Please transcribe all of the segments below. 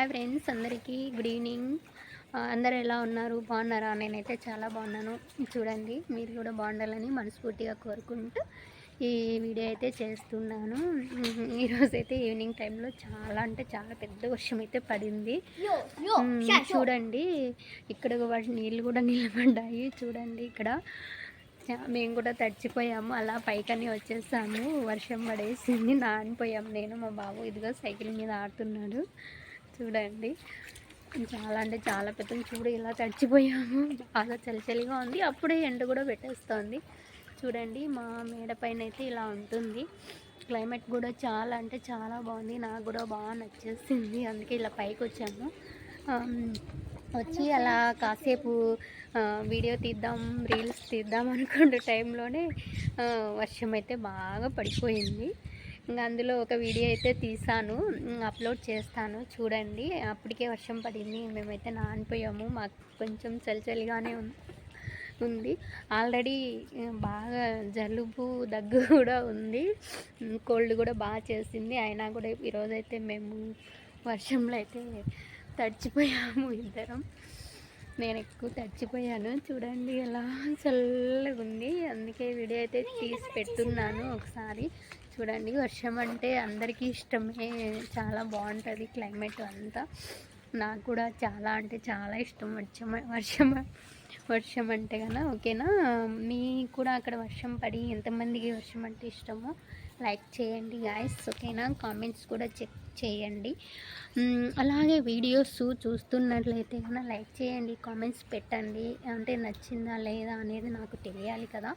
Hi friends అందరికీ. Good evening. అందరు ఎలా ఉన్నారు? బాగున్నారా? నేనైతే చాలా బాగున్నాను. చూడండి మీరు కూడా బాగుండాలని మనస్ఫూర్తిగా కోరుకుంటూ ఈ వీడియో అయితే చేస్తున్నాను. ఈరోజు అయితే ఈవినింగ్ టైంలో చాలా అంటే చాలా పెద్ద వర్షం అయితే పడింది చూడండి ఇక్కడ వాటి నీళ్ళు కూడా నిలబడ్డాయి. చూడండి ఇక్కడ మేము కూడా తడిచిపోయాము. అలా పైకని వచ్చేసాము. వర్షం పడేసింది. నానిపోయాము. నేను మా బాబు ఇదిగో సైకిల్ మీద ఆడుతున్నాడు. చూడండి. చాలా అంటే చాలా పెద్ద చూడు ఇలా తడిచిపోయాము. బాగా చలిచలిగా ఉంది. అప్పుడే ఎండ కూడా పెట్టేస్తోంది. చూడండి మా మేడ పైన అయితే ఇలా ఉంటుంది. క్లైమేట్ కూడా చాలా అంటే చాలా బాగుంది. నాకు కూడా బాగా నచ్చేసింది. అందుకే ఇలా పైకి వచ్చాము వచ్చి అలా కాసేపు వీడియో తీద్దాం రీల్స్ తీద్దాం అనుకున్న టైంలోనే వర్షం అయితే బాగా పడిపోయింది. ఇంకా అందులో ఒక వీడియో అయితే తీసాను. అప్లోడ్ చేస్తాను. చూడండి. అప్పటికే వర్షం పడింది. మేమైతే నానిపోయాము. మాకు కొంచెం చలి చలిగానే ఉంది. ఉంది ఆల్రెడీ బాగా జలుబు దగ్గు కూడా ఉంది. కోల్డ్ కూడా బాగా చేసింది. అయినా కూడా ఈరోజైతే మేము వర్షంలో అయితే తడిచిపోయాము ఇద్దరం. నేను ఎక్కువ తడిచిపోయాను. చూడండి. ఎలా చల్లగా ఉంది. అందుకే వీడియో అయితే తీసి పెట్టున్నాను ఒకసారి. చూడండి వర్షం అంటే అందరికీ ఇష్టమే. చాలా బాగుంటుంది క్లైమేట్ అంతా. నాకు కూడా చాలా అంటే చాలా ఇష్టం వర్షం వర్షం వర్షం అంటే కదా ఓకేనా? మీకు కూడా అక్కడ వర్షం పడి ఎంతమందికి వర్షం అంటే ఇష్టమో లైక్ చేయండి గాయస్ ఓకేనా? కామెంట్స్ కూడా చెక్ చేయండి. అలాగే వీడియోస్ చూస్తున్నట్లయితే కన్నా లైక్ చేయండి కామెంట్స్ పెట్టండి. అంటే నచ్చిందా లేదా అనేది నాకు తెలియాలి కదా.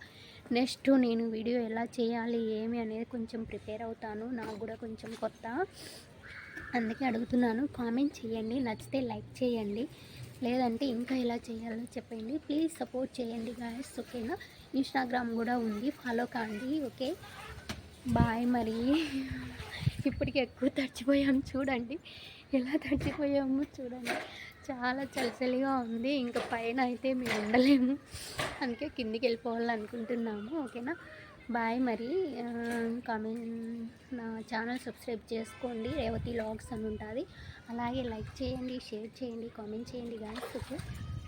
నెక్స్ట్ నేను వీడియో ఎలా చేయాలి ఏమి అనేది కొంచెం ప్రిపేర్ అవుతాను. నాకు కూడా కొంచెం కొత్త. అందుకే అడుగుతున్నాను. కామెంట్ చేయండి. నచ్చితే లైక్ చేయండి. లేదంటే ఇంకా ఎలా చేయాలో చెప్పండి. ప్లీజ్ సపోర్ట్ చేయండి గాయస్ ఓకేనా ఇన్స్టాగ్రామ్ కూడా ఉంది ఫాలో కాండి ఓకే బాయ్ మరి. ఇప్పటికి ఎక్కువ తడిచిపోయాము చూడండి. ఎలా తడిచిపోయాము చూడండి. చాలా చలిచలిగా ఉంది ఇంకా పైన అయితే మేము ఉండలేము. అందుకే కిందికి వెళ్ళిపోవాలనుకుంటున్నాము ఓకేనా బాయ్ మరి. కామెంట్ నా ఛానల్ సబ్స్క్రైబ్ చేసుకోండి. రేవతి లాగ్స్ అని ఉంటుంది. అలాగే లైక్ చేయండి షేర్ చేయండి కామెంట్ చేయండి గాయస్ ఓకే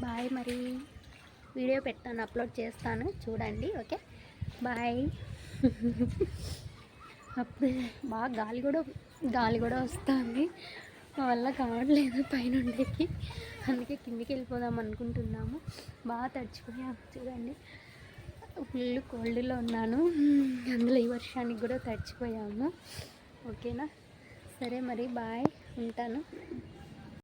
బాయ్ మరి. వీడియో పెడతాను అప్లోడ్ చేస్తాను. చూడండి ఓకే బాయ్. అప్పుడు బాగా గాలి కూడా గాలి కూడా వస్తుంది. మా వల్ల కావట్లేదు పైన ఉండేకి అందుకే కిందికి వెళ్ళిపోదాం అనుకుంటున్నాము. బాగా తడిచిపోయాము చూడండి. ఫుల్ కోల్డ్లో ఉన్నాను. అందులో ఈ వర్షానికి కూడా తడిచిపోయాము. ఓకేనా? సరే మరి బాయ్. ఉంటాను.